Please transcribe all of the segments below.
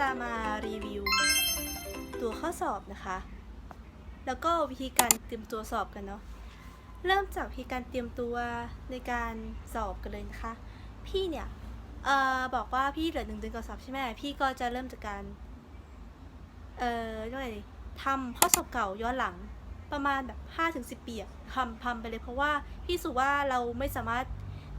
จะมารีวิว ตัวข้อสอบนะคะ แล้วก็วิธีการเตรียมตัวสอบกันเนาะ เริ่มจากวิธีการเตรียมตัวในการสอบกันเลยนะคะ พี่เนี่ยเอ่อบอกว่าพี่เหลือหนึ่งเดือนก่อนสอบใช่ไหมพี่ก็จะเริ่มจากการเอ่อเรียกว่าไงทำข้อสอบเก่าย้อนหลังประมาณแบบ5้าถึงสิปีอะทำทำไปเลยเพราะว่าพี่สูว่าเราไม่สามารถ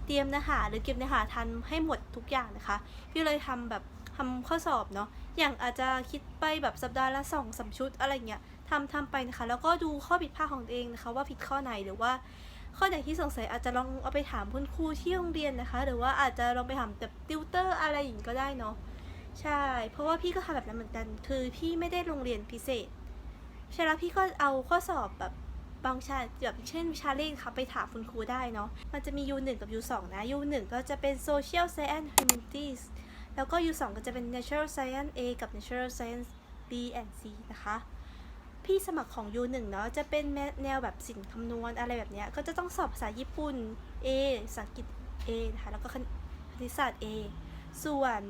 เตรียมเนื้อหาหรือเก็บเนื้อหาทันให้หมดทุกอย่างนะคะ พี่เลยทำแบบ ทำข้อสอบเนาะอย่างอาจจะคิดไปแบบสัปดาห์ละสองสามชุดอะไรเงี้ยทำทำไปนะคะ แล้วก็ดูข้อผิดพลาดของตัวเองนะคะ ว่าผิดข้อไหนหรือว่า ข้อไหนที่สงสัยอาจจะลองเอาไปถามคุณครูที่โรงเรียนนะคะ หรือว่าอาจจะลองไปถามแบบติวเตอร์อะไรอย่างนี้ก็ได้เนาะใช่ เพราะว่าพี่ก็ทำแบบนั้นเหมือนกัน คือพี่ไม่ได้โรงเรียนพิเศษใช่แล้วพี่ก็เอาข้อสอบแบบบางชาแบบเช่นวิชาเลขค่ะไปถามคุณครูได้เนาะ มันจะมี U1 กับ U2 นะ U1 ก็จะเป็น Social Science Humanities แล้วก็ U2 ก็จะเป็น Natural Science A กับ Natural Science B and C นะคะ พี่สมัครของ U1 เนาะจะเป็นแนวแบบสินคำนวณอะไรแบบเนี้ย ก็จะต้องสอบภาษาญี่ปุ่น A ภาษาอังกฤษ A นะคะ แล้วก็คณิตศาสตร์ A ส่วน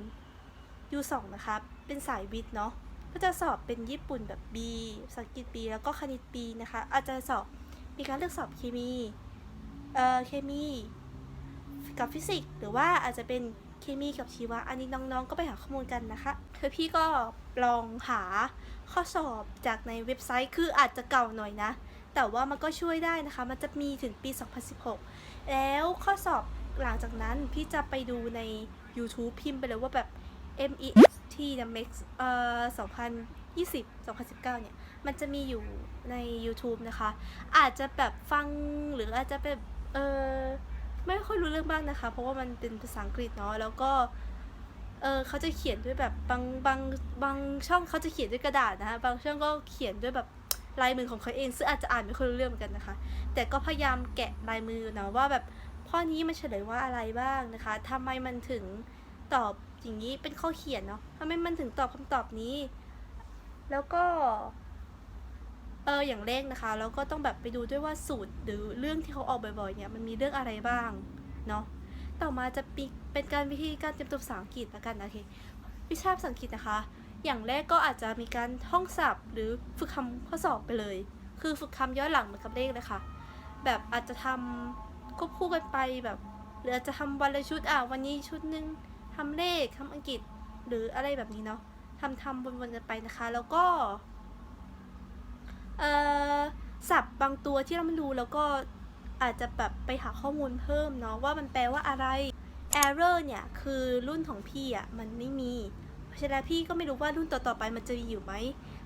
U2 นะคะเป็นสายวิทย์เนาะ ก็จะสอบเป็นญี่ปุ่นแบบ B ภาษาอังกฤษ B แล้วก็คณิต B นะคะ อาจจะสอบมีการเลือกสอบเคมี เอ่อ เคมี กับฟิสิกส์ หรือว่าอาจจะเป็น เคมีกับชีวะ อันนี้น้องๆ ก็ไปหาข้อมูลกันนะคะคือพี่ก็ลองหาข้อสอบจากในเว็บไซต์คืออาจจะเก่าหน่อยนะ แต่ว่ามันก็ช่วยได้นะคะ มันจะมีถึงปี 2016 แล้วข้อสอบหลังจากนั้นพี่จะไปดูใน YouTube พิมพ์ไปเลยว่าแบบ MEXT นะ MEX เอ่อ2020 2019 เนี่ย มันจะมีอยู่ใน YouTube นะคะ อาจจะแบบฟังหรืออาจจะแบบเออ ไม่ค่อยรู้เรื่องบ้างนะคะ เพราะว่ามันเป็นภาษาอังกฤษเนาะแล้วก็เออเขาจะเขียนด้วยแบบบางบางบางช่องเขาจะเขียนด้วยกระดาษนะคะบางช่องก็เขียนด้วยแบบลายมือของเขาเองซึ่งอาจจะอ่านไม่ค่อยรู้เรื่องเหมือนกันนะคะ แต่ก็พยายามแกะลายมือเนาะว่าแบบข้อนี้มันเฉลยว่าอะไรบ้างนะคะทำไมมันถึงตอบอย่างนี้เป็นข้อเขียนเนาะทำไมมันถึงตอบคำตอบนี้ แล้วก็ เอออย่างแรกนะคะแล้วก็ต้องแบบไปดูด้วยว่าสูตรหรือเรื่องที่เขาออกบ่อยๆเนี่ยมันมีเรื่องอะไรบ้างเนาะต่อมาจะปเป็นการวิธีการเตรียมตัวภาษาอังกฤษละกันนะโอเควิชาภาษาอังกฤษนะคะ อย่างแรกก็อาจจะมีการท่องศัพท์ หรือฝึกคำข้อสอบไปเลย คือฝึกคำย้อนหลังเหมือนกับเลขเลยค่ะ แบบอาจจะทำควบคู่กันไปแบบหรืออาจจะทำวันละชุดอะวันนี้ชุดหนึ่งทำเลขทำอังกฤษ หรืออะไรแบบนี้เนาะทำทำวนๆกันไปนะคะ แล้วก็ เอ่อศัพท์บางตัวที่เราไม่รู้แล้วก็อาจจะแบบไปหาข้อมูลเพิ่มเนาะว่ามันแปลว่าอะไร error เนี่ยคือรุ่นของพี่อะ่ะมันไม่มีเพราะฉะนั้นพี่ก็ไม่รู้ว่ารุ่นต่อๆไปมันจะมีอยู่ไหม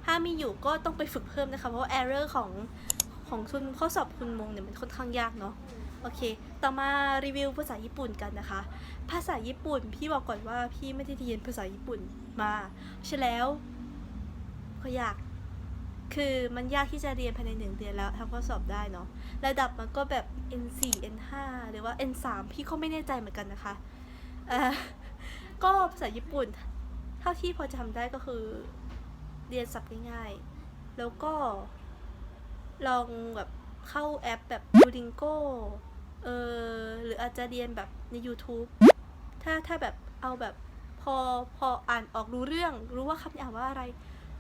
ถ้ามีอยู่ก็ต้องไปฝึกเพิ่มนะคะ เพราะว่า error ของของทุนข้อสอบคุณมงเนี่ยมันค่อนข้างยากเนาะโอเค ต่อมารีวิวภาษาญี่ปุ่นกันนะคะ ภาษาญี่ปุ่นพี่บอกก่อนว่าพี่ไม่ได้เรียนภาษาญี่ปุ่นมาฉะแล้วก็ยาก คือมันยากที่จะเรียนภายในหนึ่งเดือนแล้วทำข้อสอบได้เนาะระดับมันก็แบบ N4 N5 หรือว่า N3 พี่ก็ไม่แน่ใจเหมือนกันนะคะอ่อก็ภาษาญี่ปุ่น เท่าที่พอจะทำได้ก็คือเรียนศัพท์ง่ายๆ แล้วก็ลองแบบเข้าแอปแบบ Duolingo เออหรืออาจจะเรียนแบบใน YouTube ถ้าถ้าแบบเอาแบบพอพออ่านออกรู้เรื่องรู้ว่าคำนี้อ่านว่าอะไร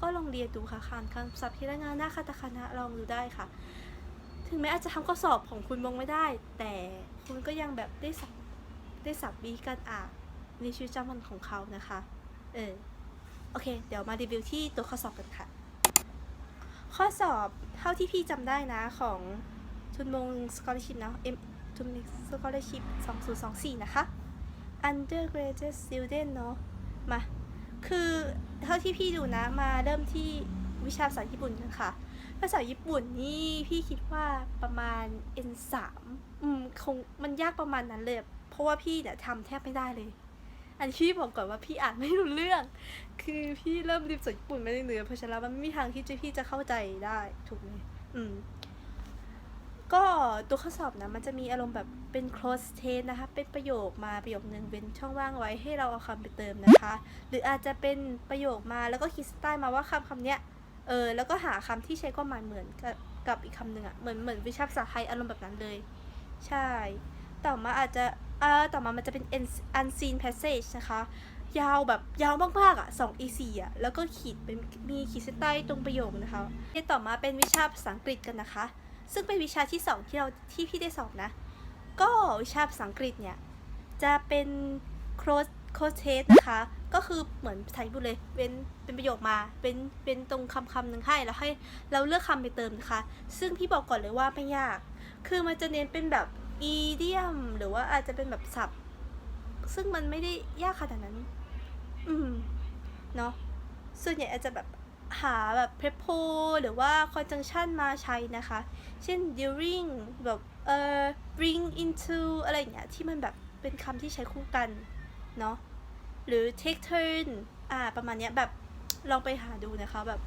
ก็ลองเรียนดูค่ะคานคำศัพท์ที่งานหน้าคาตาคานะลองดูได้ค่ะ ถึงแม้อาจจะทำข้อสอบของคุณมองไม่ได้ แต่คุณก็ยังแบบได้สับได้สับวิธีการอ่านในชีวิตประจำวันของเขานะคะ เออ โอเค เดี๋ยวมารีวิวที่ตัวข้อสอบกันค่ะ ข้อสอบเท่าที่พี่จำได้นะของทุนมง scholarship นะ M ทุนมง scholarship 2024 นะคะ undergraduate student เนาะ มา คือเท่าที่พี่ดูนะมาเริ่มที่วิชาภาษาญี่ปุ่นกันค่ะ ภาษาญี่ปุ่นนี่พี่คิดว่าประมาณ N3 อืมคงมันยากประมาณนั้นเลย เพราะว่าพี่เนี่ยทำแทบไม่ได้เลย อันนี้พี่บอกก่อนว่าพี่อ่านไม่รู้เรื่อง คือพี่เริ่มเรียนภาษาญี่ปุ่นไม่ได้เนือเพราะฉะนั้นมันไม่มีทางที่จะพี่จะเข้าใจได้ถูกไหมอืม ก็ตัวข้อสอบนะมันจะมีอารมณ์แบบเป็น close test นะคะ เป็นประโยคมาประโยคนึงเว้นช่องว่างไว้ให้เราเอาคำไปเติมนะคะ หรืออาจจะเป็นประโยคมาแล้วก็คิดสไตล์มาว่าคำคำเนี้ยเออแล้วก็หาคำที่ใช้ความหมายเหมือนกับกับอีกคำหนึ่งอะเหมือนเหมือนวิชาภาษาไทยอารมณ์แบบนั้นเลย ใช่ ต่อมาอาจจะเออต่อมามันจะเป็น unseen passage นะคะ ยาวแบบยาวมากๆอะ2 A4 อะแล้วก็ขีดเป็นมีขีดเส้นใต้ตรงประโยคนะคะที่ต่อมาเป็นวิชาภาษาอังกฤษกันนะคะ ซึ่งเป็นวิชาที่สองที่เราที่พี่ได้สอบนะ ก็วิชาภาษาอังกฤษเนี่ย จะเป็นโค้ดโค้ดเทสนะคะ ก็คือเหมือนภาษาญี่ปุ่นเลยเป็นเป็นประโยคมาเป็นเป็นตรงคำคำหนึ่งให้แล้วให้เราเลือกคำไปเติมนะคะ ซึ่งพี่บอกก่อนเลยว่าไม่ยาก คือมันจะเน้นเป็นแบบ idiom หรือว่าอาจจะเป็นแบบศัพท์ซึ่งมันไม่ได้ยากขนาดนั้น อืม เนาะส่วนใหญ่อาจจะแบบ หาแบบ prepo หรือว่า conjunction มาใช้นะคะ เช่น during แบบเอ่อ bring into อะไรอย่างเงี้ยที่มันแบบเป็นคำที่ใช้คู่กัน เนาะหรือ take turn อ่า ประมาณเนี้ยแบบลองไปหาดูนะคะแบบ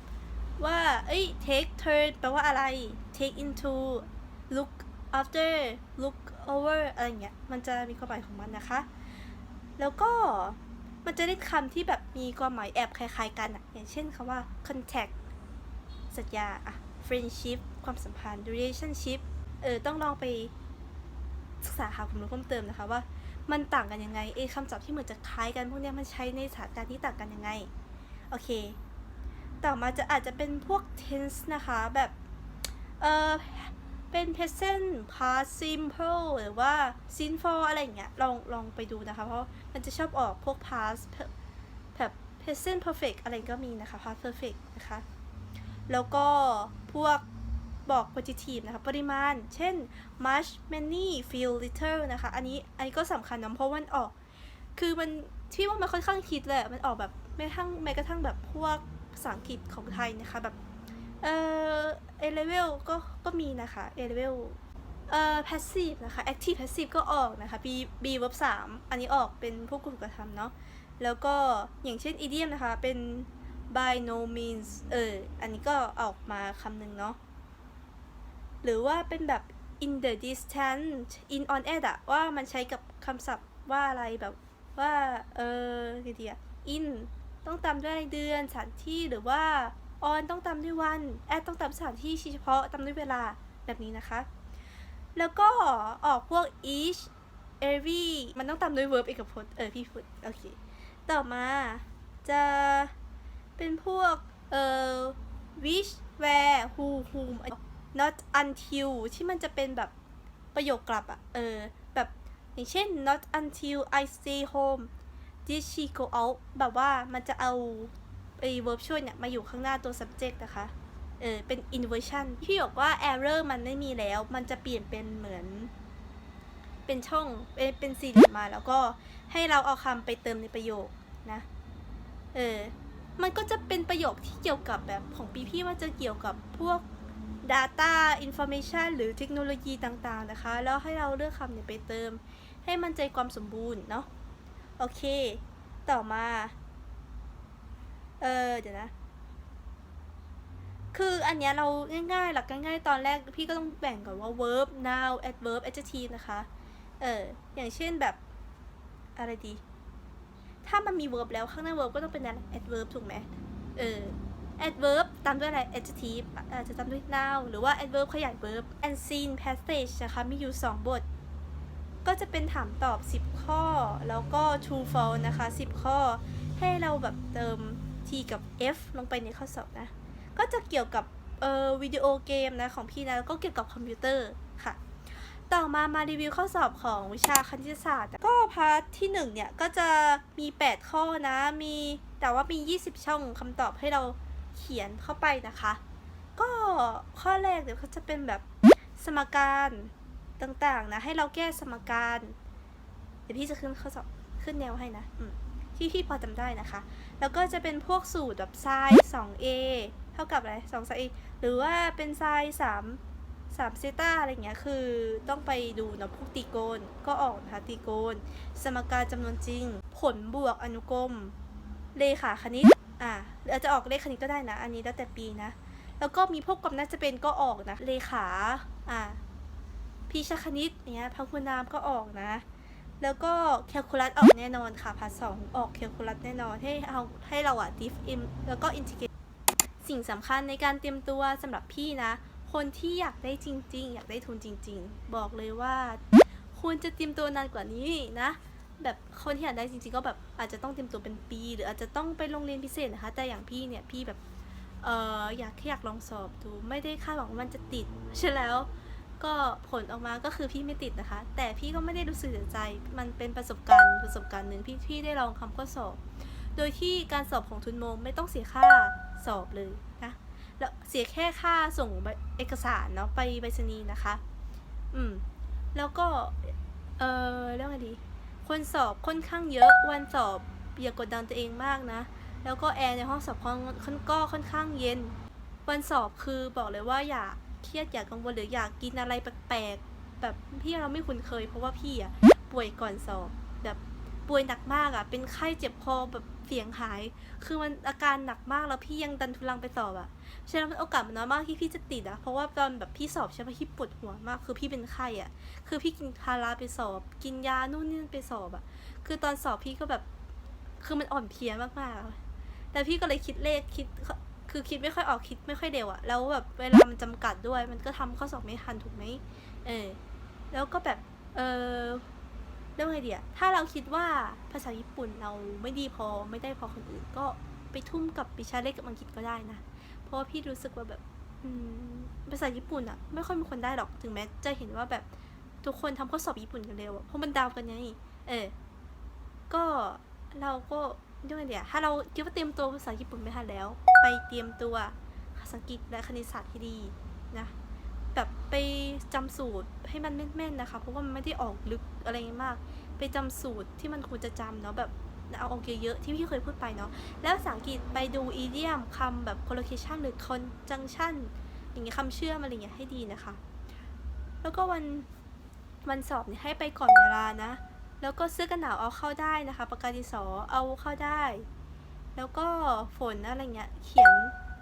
ว่า เอ้ย take turn แปลว่าอะไร take into look after look over อะไรเงี้ย มันจะมีความหมายของมันนะคะ แล้วก็มันจะได้คำที่แบบ มีความหมายแอบคล้ายๆกันอะอย่างเช่นคำว่า contact สัญญาอะ friendship ความสัมพันธ์ relationship เออต้องลองไปศึกษาหาความรู้เพิ่มเติมนะคะว่า มันต่างกันยังไงเอคำศัพท์ที่เหมือนจะคล้ายกันพวกนี้มันใช้ในสถานการณ์ที่ต่างกันยังไง โอเค ต่อมาจะอาจจะเป็นพวก tense นะคะแบบเออเป็น present past simple หรือว่า simple อะไรอย่างเงี้ยลองลองไปดูนะคะ เพราะมันจะชอบออกพวก past present perfect อะไรก็มีนะคะ past perfect นะคะ แล้วก็พวกบอก positive นะคะ ปริมาณ เช่น much many few little นะคะ อันนี้ อันนี้ก็สำคัญนะเพราะมันออก คือมันที่ว่ามันค่อนข้างคิดเลยอะมันออกแบบแม้ทั่งแม้กระทั่งแบบพวกภาษาอังกฤษของไทยนะคะ แบบ เอ่อ A level ก็ ก็มีนะคะ A level เอ่อ passive นะคะ active passive ก็ออกนะคะ B B verb 3อันนี้ออกเป็นพวกกลุ่มกระทำเนาะ แล้วก็อย่างเช่น idiom นะคะ เป็น by no means เออ อันนี้ก็ออกมาคำหนึ่งเนาะ หรือว่าเป็นแบบ in the distance in on at อะว่ามันใช้กับคำศัพท์ว่าอะไรแบบว่า เออไงดีอะ in ต้องตามด้วยเดือนสถานที่หรือว่า on ต้องตามด้วยวัน at ต้องตามสถานที่เฉพาะตามด้วยเวลาแบบนี้นะคะ แล้วก็ออกพวก each every มันต้องตามด้วย verb เอกพจน์ เออ พี่พูดโอเค ต่อมาจะเป็นพวกเอ่อ which where who whom not until ที่มันจะเป็นแบบประโยคกลับอะเออ แบบอย่างเช่น not until I stay home did she go out แบบว่ามันจะเอาไอ้ verb ช่วยเนี่ย มาอยู่ข้างหน้าตัว subject นะคะ เออ เป็น inversion พี่บอกว่า error มันไม่มีแล้ว มันจะเปลี่ยนเป็นเหมือน เป็นช่อง เป็นเป็นสี่เหลี่ยมมา แล้วก็ให้เราเอาคำไปเติมในประโยค นะ เออ มันก็จะเป็นประโยคที่เกี่ยวกับแบบของปีพี่ว่าจะเกี่ยวกับพวก Data Information หรือเทคโนโลยีต่างๆนะคะ แล้วให้เราเลือกคำเนี่ยไปเติม ให้มันใจความสมบูรณ์เนาะ โอเค ต่อมา เออ เดี๋ยวนะ คืออันเนี้ยเราง่ายๆ หลักง่ายๆ ตอนแรกพี่ก็ต้องแบ่งก่อนว่า verb noun adverb adjective นะคะ เออ อย่างเช่นแบบ อะไรดีามันมี verb แล้วข้างหน้า verb ก็ต้องเป็นอะไร adverb ถูกไหมเออ adverb ตามด้วยอะไร adjective อาจจะตามด้วย noun หรือว่า adverb ขยาย verb and scene passage นะคะมีอยู่ 2 บท ก็จะเป็นถามตอบ 10 ข้อ แล้วก็ true false นะคะ 10 ข้อ ให้เราแบบเติม t กับ f ลงไปในข้อสอบนะ ก็จะเกี่ยวกับเอ่อวิดีโอเกมนะของพี่นะแล้วก็เกี่ยวกับคอมพิวเตอร์ค่ะ ต่อมามารีวิวข้อสอบของวิชาคณิตศาสตร์ ก็พาร์ทที่1เนี่ยก็จะมี 8 ข้อนะ มีแต่ว่ามี 20 ช่องคำตอบให้เราเขียนเข้าไปนะคะ ก็ข้อแรกเดี๋ยวเขาจะเป็นแบบสมการต่างๆนะ ให้เราแก้สมการ เดี๋ยวพี่จะขึ้นข้อสอบขึ้นแนวให้นะที่พี่พอจำได้นะคะ แล้วก็จะเป็นพวกสูตรแบบไซน์ 2a เท่ากับอะไร2ไซน์ a หรือว่าเป็นไซน์3 3เซต้าอะไรเงี้ยคือต้องไปดูเนาะพวกตีโกณก็ออกนะคะตีโกณสมการจำนวนจริง ผลบวกอนุกรม เลขาคณิตอ่าหรือาจจะออกเลขคณิตก็ได้นะ อันนี้แล้วแต่ปีนะ แล้วก็มีพวกกำน่าจะเป็นก็ออกนะ เลขาอ่าพีชคณิตเนี้ยพังคุณนามก็ออกนะ แล้วก็แคลคูลัสออกแน่นอนค่ะพาร์ทสองออกแคลคูลัสแน่นอนให้เอาให้เราอะดิฟอิมแล้วก็อินทิเกรตสิ่งสำคัญในการเตรียมตัวสำหรับพี่นะ คนที่อยากได้จริง ๆ อยากได้ทุนจริง ๆ บอกเลยว่าควรจะเตรียมตัวนานกว่านี้นะ แบบคนที่อยากได้จริง ๆ ก็แบบอาจจะต้องเตรียมตัวเป็นปี หรืออาจจะต้องไปโรงเรียนพิเศษนะคะ แต่อย่างพี่เนี่ยพี่แบบเอออยากแค่อยากลองสอบดูไม่ได้คาดหวังว่ามันจะติดใช่แล้วก็ผลออกมาก็คือพี่ไม่ติดนะคะ แต่พี่ก็ไม่ได้รู้สึกเสียใจ มันเป็นประสบการณ์ประสบการณ์หนึ่งพี่พี่ได้ลองคำข้อสอบ โดยที่การสอบของทุนโมไม่ต้องเสียค่าสอบเลยนะ แล้วเสียแค่ค่าส่งใบเอกสารเนาะไปไปรษณีย์นะคะ อืม แล้วก็ เออเรื่องอะไรดี คนสอบค่อนข้างเยอะวันสอบอย่ากกดดันตัวเองมากนะ แล้วก็แอร์ในห้องสอบค่อนก็ค่อนข้างเย็น วันสอบคือบอกเลยว่าอย่าเครียดอย่ากังวลหรืออยากกินอะไรแปลกๆแบบพี่เราไม่คุ้นเคย เพราะว่าพี่อะป่วยก่อนสอบ ป่วยหนักมากอะเป็นไข้เจ็บคอแบบเสียงหาย คือมันอาการหนักมากแล้วพี่ยังดันทุลังไปสอบอะฉะนั้นโอกาสมันน้อยมากที่พี่จะติดอะเพราะว่าตอนแบบพี่สอบใช่ปะพี่ปวดหัวมาก คือพี่เป็นไข้อะคือพี่กินพาราไปสอบ กินยานู่นนี่ไปสอบอะคือตอนสอบพี่ก็แบบ คือมันอ่อนเพลียมากๆ แต่พี่ก็เลยคิดเลขคิดคือคิดไม่ค่อยออกคิดไม่ค่อยเร็วอะแล้วแบบเวลามันจำกัดด้วย มันก็ทำข้อสอบไม่ทันถูกไหมเออ แล้วก็แบบ เออ เรื่องไงเดียถ้าเราคิดว่าภาษาญี่ปุ่นเราไม่ดีพอไม่ได้พอคนอื่น ก็ไปทุ่มกับวิชาเลขกับอังกฤษก็ได้นะ เพราะว่าพี่รู้สึกว่าแบบภาษาญี่ปุ่นอะไม่ค่อยมีคนได้หรอกถึงแม้จะเห็นว่าแบบทุกคนทำข้อสอบญี่ปุ่นกันเร็วเพราะมันดาวกันไงเออ ก็เราก็เรื่องไงเดียถ้าเราคิดว่าเตรียมตัวภาษาญี่ปุ่นไม่ทันแล้ว ไปเตรียมตัวภาษาอังกฤษและคณิตศาสตร์ให้ดีนะ แบบไปจำสูตรให้มันแม่นๆนะคะ เพราะว่ามันไม่ได้ออกลึกอะไรมาก ไปจำสูตรที่มันควรจะจำเนาะแบบเอาออกเยอะๆที่พี่เคยพูดไปเนาะแล้วภาษาอังกฤษไปดูอีเดียมคำแบบ collocation หรือ conjunction อย่างเงี้ยคำเชื่อมอะไรเงี้ยให้ดีนะคะ แล้วก็วันวันสอบเนี่ยให้ไปก่อนเวลานะ แล้วก็เสื้อกันหนาวเอาเข้าได้นะคะปากกาดิสอเอาเข้าได้ แล้วก็ฝนอะไรเงี้ยเขียน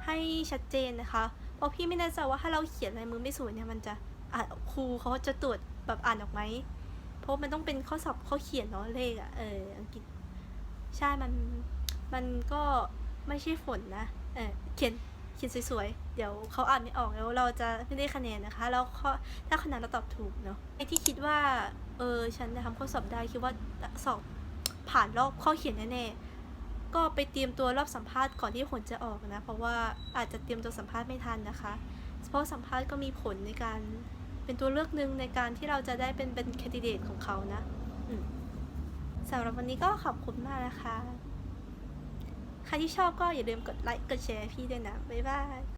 ให้ชัดเจนนะคะ เพราะพี่ไม่แน่ใจว่าถ้าเราเขียนลายมือไม่สวยเนี่ยมันจะอ่านครูเขาจะตรวจแบบอ่านออกไหมเพราะมันต้องเป็นข้อสอบข้อเขียนเนาะเลขอะเอออังกฤษใช่มันมันก็ไม่ใช่ฝนนะ เออเขียนเขียนสวยๆ เดี๋ยวเขาอ่านไม่ออกแล้วเราจะไม่ได้คะแนนนะคะ แล้วข้อถ้าคะแนนเราตอบถูกเนาะไอที่คิดว่า เออ ฉันจะทำข้อสอบได้คิดว่าสอบผ่านรอบข้อเขียนแน่ๆ ก็ไปเตรียมตัวรอบสัมภาษณ์ก่อนที่ผลจะออกนะ เพราะว่าอาจจะเตรียมตัวสัมภาษณ์ไม่ทันนะคะ เพราะสัมภาษณ์ก็มีผลในการเป็นตัวเลือกหนึ่งในการที่เราจะได้เป็นเป็นแคนดิเดตของเขานะสำหรับวันนี้ก็ขอบคุณมากนะคะ ใครที่ชอบก็อย่าลืมกดไลค์กดแชร์พี่ด้วยนะ บ๊ายบาย